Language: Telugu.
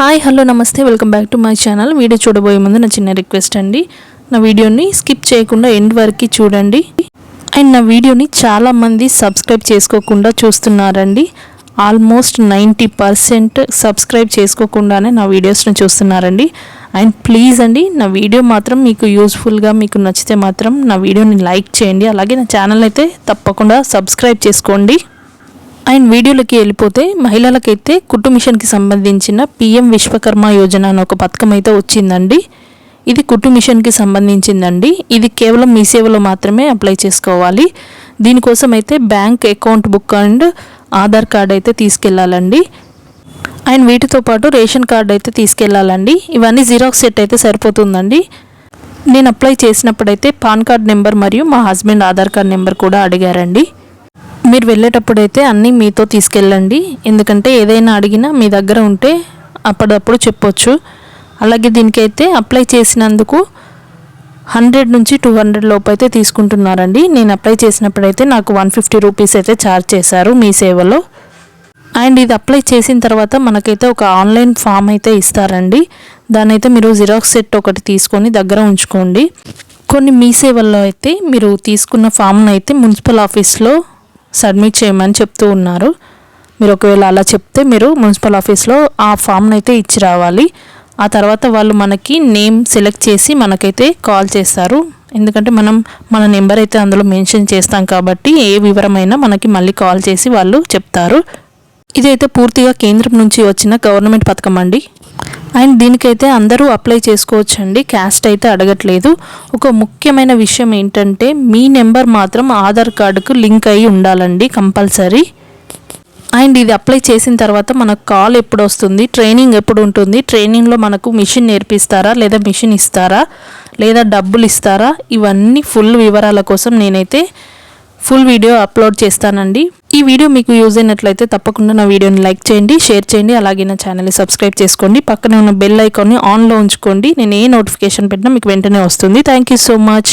హాయ్ హలో నమస్తే welcome back to my channel video చూడబోయే ముందు నా చిన్న రిక్వెస్ట్ అండి. నా వీడియోని స్కిప్ చేయకుండా ఎండ్ వరకు చూడండి. అండ్ నా వీడియోని చాలామంది సబ్స్క్రైబ్ చేసుకోకుండా చూస్తున్నారండి. ఆల్మోస్ట్ నైంటీ పర్సెంట్ సబ్స్క్రైబ్ చేసుకోకుండానే నా వీడియోస్ని చూస్తున్నారండి. అండ్ ప్లీజ్ అండి నా వీడియో మాత్రం మీకు యూస్ఫుల్గా మీకు నచ్చితే మాత్రం నా వీడియోని లైక్ చేయండి. అలాగే నా ఛానల్ అయితే తప్పకుండా సబ్స్క్రైబ్ చేసుకోండి. అండ్ వీడియోలోకి వెళ్ళిపోతే మహిళలకైతే కుట్టు మిషన్కి సంబంధించిన పిఎం విశ్వకర్మ యోజన అనే ఒక పథకం అయితే వచ్చిందండి. ఇది కుట్టు మిషన్కి సంబంధించిందండి. ఇది కేవలం మీ సేవలో మాత్రమే అప్లై చేసుకోవాలి. దీనికోసం అయితే bank account book and Aadhaar card అయితే తీసుకెళ్ళాలండి అండ్ వీటితో పాటు రేషన్ కార్డ్ అయితే తీసుకెళ్ళాలండి ఇవన్నీ జిరాక్స్ సెట్ అయితే సరిపోతుందండి. నేను అప్లై చేసినప్పుడైతే పాన్ కార్డ్ నెంబర్ మరియు మా హస్బెండ్ ఆధార్ కార్డ్ నెంబర్ కూడా అడిగారండి. మీరు వెళ్ళేటప్పుడైతే అన్నీ మీతో తీసుకెళ్ళండి. ఎందుకంటే ఏదైనా అడిగినా మీ దగ్గర ఉంటే అప్పుడప్పుడు చెప్పొచ్చు. అలాగే దీనికైతే అప్లై చేసినందుకు హండ్రెడ్ నుంచి టూ హండ్రెడ్ లోపు అయితే తీసుకుంటున్నారండి. నేను అప్లై చేసినప్పుడైతే నాకు వన్ ఫిఫ్టీ రూపీస్ అయితే ఛార్జ్ చేశారు మీ సేవలో. అండ్ ఇది అప్లై చేసిన తర్వాత మనకైతే ఒక ఆన్లైన్ ఫామ్ అయితే ఇస్తారండి. దాన్ని అయితే మీరు జిరాక్స్ సెట్ ఒకటి తీసుకొని దగ్గర ఉంచుకోండి. కొన్ని మీ సేవల్లో అయితే మీరు తీసుకున్న ఫామ్ను అయితే మున్సిపల్ ఆఫీస్లో సబ్మిట్ చేయమని చెప్తూ ఉన్నారు. మీరు ఒకవేళ అలా చెప్తే మీరు మున్సిపల్ ఆఫీస్లో ఆ ఫామ్ని అయితే ఇచ్చి రావాలి. ఆ తర్వాత వాళ్ళు మనకి నేమ్ సెలెక్ట్ చేసి మనకైతే కాల్ చేస్తారు. ఎందుకంటే మనం మన నెంబర్ అయితే అందులో మెన్షన్ చేస్తాం కాబట్టి ఏ వివరమైనా మనకి మళ్ళీ కాల్ చేసి వాళ్ళు చెప్తారు. ఇదైతే పూర్తిగా కేంద్రం నుంచి వచ్చిన గవర్నమెంట్ పథకం అండి. అండ్ దీనికైతే అందరూ అప్లై చేసుకోవచ్చండి. క్యాస్ట్ అయితే అడగట్లేదు. ఒక ముఖ్యమైన విషయం ఏంటంటే మీ నెంబర్ మాత్రం ఆధార్ కార్డుకు లింక్ అయి ఉండాలండి కంపల్సరీ. అండ్ ఇది అప్లై చేసిన తర్వాత మనకు కాల్ ఎప్పుడు వస్తుంది ట్రైనింగ్ ఎప్పుడు ఉంటుంది ట్రైనింగ్లో మనకు మిషన్ నేర్పిస్తారా లేదా మిషన్ ఇస్తారా లేదా డబ్బులు ఇస్తారా ఇవన్నీ ఫుల్ వివరాల కోసం నేనైతే ఫుల్ వీడియో అప్లోడ్ చేస్తానండి. ఈ వీడియో మీకు యూజ్ అయినట్లయితే తప్పకుండా నా వీడియోని లైక్ చేయండి షేర్ చేయండి అలాగే నా ఛానల్ని సబ్స్క్రైబ్ చేసుకోండి. పక్కనే ఉన్న బెల్ ఐకాన్ని ఆన్లో ఉంచుకోండి. నేను ఏ నోటిఫికేషన్ పెట్టినా మీకు వెంటనే వస్తుంది. Thank you so much